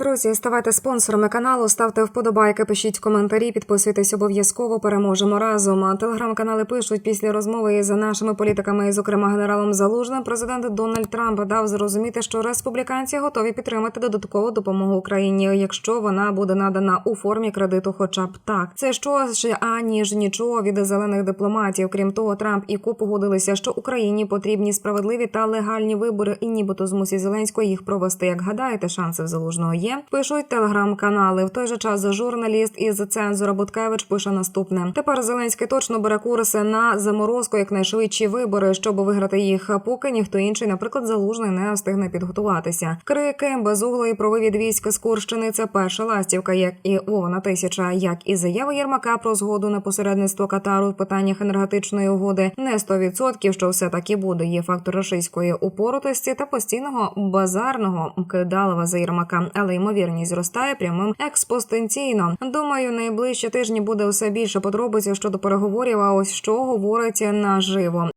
Друзі, ставайте спонсорами каналу, ставте вподобайки, пишіть коментарі, підписуйтесь обов'язково. Переможемо разом. Телеграм-канали пишуть після розмови із нашими політиками, зокрема генералом Залужним, президент Дональд Трамп дав зрозуміти, що республіканці готові підтримати додаткову допомогу Україні, якщо вона буде надана у формі кредиту, хоча б так. Це що ж аніж нічого від зелених дипломатів. Крім того, Трамп і Ку погодилися, що Україні потрібні справедливі та легальні вибори, і нібито змусить Зеленського їх провести. Як гадаєте, шанси в залужного є? Пишуть телеграм-канали. В той же час журналіст із цензура Буткевич пише наступне: тепер Зеленський точно бере курси на заморозку якнайшвидші вибори, щоб виграти їх, поки ніхто інший, наприклад, залужний не встигне підготуватися. Крики безуглої про вивід військ з Курщини. Це перша ластівка, як і Овна тисяча, як і заява Єрмака про згоду на посередництво Катару в питаннях енергетичної угоди. Не 100%, що все таки буде. Є фактор рашистської упоротості та постійного базарного кидалова за Єрмака, але ймовірність зростає прямим експостенційно. Думаю, найближчі тижні буде все більше подробиць щодо переговорів. А ось що говорить наживо.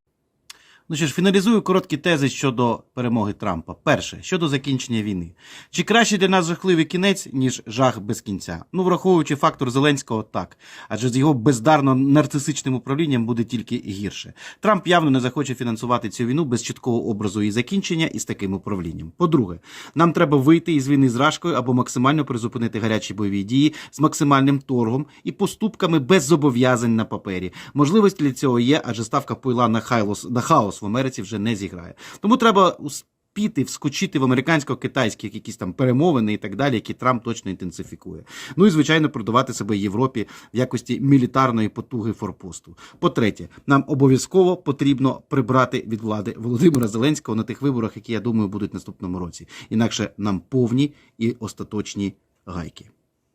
Ну що ж, фіналізую короткі тези щодо перемоги Трампа. Перше, щодо закінчення війни. Чи краще для нас жахливий кінець, ніж жах без кінця? Ну, враховуючи фактор Зеленського, так. Адже з його бездарно нарцисичним управлінням буде тільки гірше. Трамп явно не захоче фінансувати цю війну без чіткого образу її закінчення і з таким управлінням. По-друге, нам треба вийти із війни з Рашкою або максимально призупинити гарячі бойові дії з максимальним торгом і поступками без зобов'язань на папері. Можливості для цього є, адже ставка пойла на хайлос на хаос в Америці вже не зіграє. Тому треба успіти вскочити в американсько-китайські якісь там перемовини і так далі, які Трамп точно інтенсифікує. Ну і звичайно продавати себе Європі в якості мілітарної потуги форпосту. По-третє, нам обов'язково потрібно прибрати від влади Володимира Зеленського на тих виборах, які я думаю будуть наступному році. Інакше нам повні і остаточні гайки.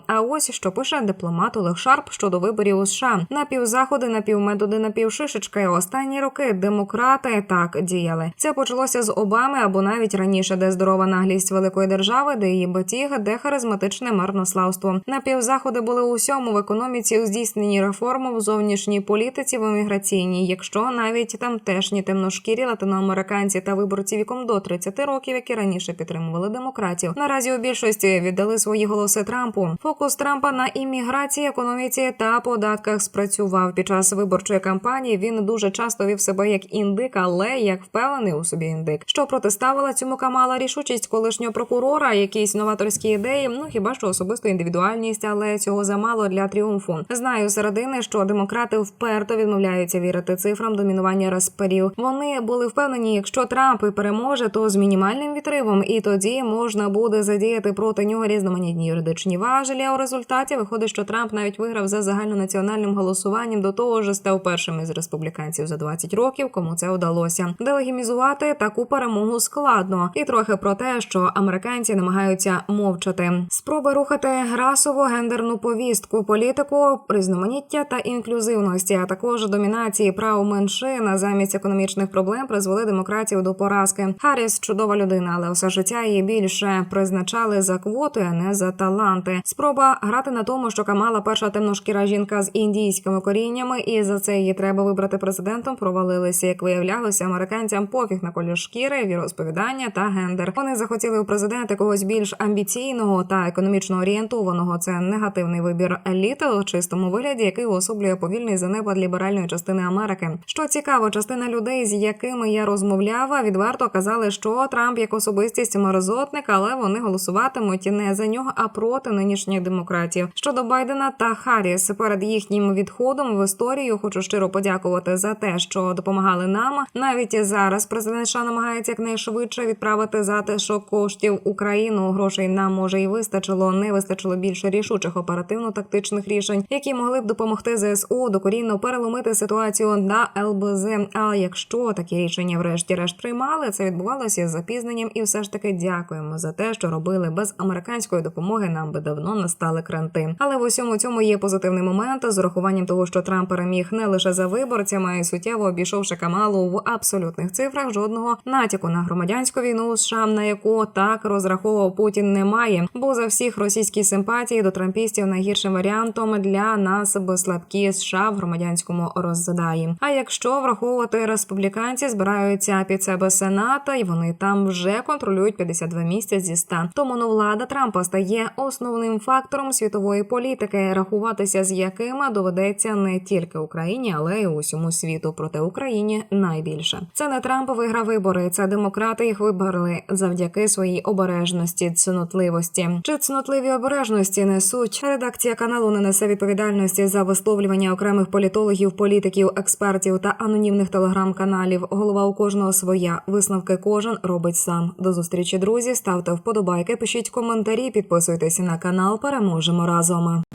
А ось що пише дипломат Олег Шарп щодо виборів у США. Напівзаходи, напівметоди, напівшишечки. Останні роки демократи так діяли. Це почалося з Обами або навіть раніше, де здорова наглість великої держави, де її батіг, де харизматичне марнославство. Напівзаходи були у всьому в економіці, у здійсненні реформ в зовнішній політиці, в еміграційній. Якщо навіть тамтешні темношкірі латиноамериканці та виборці віком до 30 років, які раніше підтримували демократів, наразі у більшості віддали свої голоси Трампу. Фокус Трампа на імміграції, економіці та податках спрацював під час виборчої кампанії. Він дуже часто вів себе як індик, але як впевнений у собі індик, що протиставила цьому Камала рішучість колишнього прокурора, якісь новаторські ідеї. Ну хіба що особисту індивідуальність, але цього замало для тріумфу. Знаю середини, що демократи вперто відмовляються вірити цифрам домінування расперів. Вони були впевнені, якщо Трамп і переможе, то з мінімальним відривом, і тоді можна буде задіяти проти нього різноманітні юридичні важелі. У результаті виходить, що Трамп навіть виграв за загальнонаціональним голосуванням. До того ж, став першим із республіканців за 20 років, кому це вдалося. Делегімізувати таку перемогу складно, і трохи про те, що американці намагаються мовчати. Спроби рухати расово гендерну повістку, політику, різноманіття та інклюзивності, а також домінації прав меншин замість економічних проблем призвели демократів до поразки. Харріс чудова людина, але все життя її більше призначали за квоти, а не за таланти. Спроба грати на тому, що Камала перша темношкіра жінка з індійськими коріннями, і за це її треба вибрати президентом. Провалилися, як виявлялося, американцям пофіг на колір шкіри, віросповідання та гендер. Вони захотіли у президента когось більш амбіційного та економічно орієнтованого. Це негативний вибір еліти у чистому вигляді, який уособлює повільний занепад ліберальної частини Америки. Що цікаво, частина людей, з якими я розмовляла, відверто казали, що Трамп як особистість мерзотник, але вони голосуватимуть не за нього, а проти нинішніх демократів. Щодо Байдена та Харріс перед їхнім відходом в історію хочу щиро подякувати за те, що допомагали нам. Навіть зараз президент США намагається якнайшвидше відправити затишок коштів Україну. Грошей нам може і вистачило. Не вистачило більше рішучих оперативно-тактичних рішень, які могли б допомогти ЗСУ докорінно переломити ситуацію на ЛБЗ. А якщо такі рішення, врешті-решт, приймали, це відбувалося з запізненням, і все ж таки дякуємо за те, що робили без американської допомоги. Нам би давно не стали кранти. Але в усьому цьому є позитивний момент з урахуванням того, що Трамп переміг не лише за виборцями, й суттєво обійшовши Камалу в абсолютних цифрах. Жодного натяку на громадянську війну США, на яку так розраховував Путін, немає. Бо за всіх російські симпатії до трампістів найгіршим варіантом для нас слабкі США в громадянському роздаї. А якщо враховувати республіканці, збираються під себе сената, і вони там вже контролюють 52 місця зі 100. Тому ну, влада Трампа стає основним фактором світової політики, рахуватися з якими доведеться не тільки Україні, але й усьому світу. Проте Україні найбільше. Це не Трамп виграв вибори, це демократи їх вибрали завдяки своїй обережності, цнотливості. Чи цнотливі обережності несуть редакція каналу не несе відповідальності за висловлювання окремих політологів, політиків, експертів та анонімних телеграм-каналів. Голова у кожного своя. Висновки кожен робить сам. До зустрічі, друзі. Ставте вподобайки, пишіть коментарі, підписуйтесь на канал. Переможемо разом.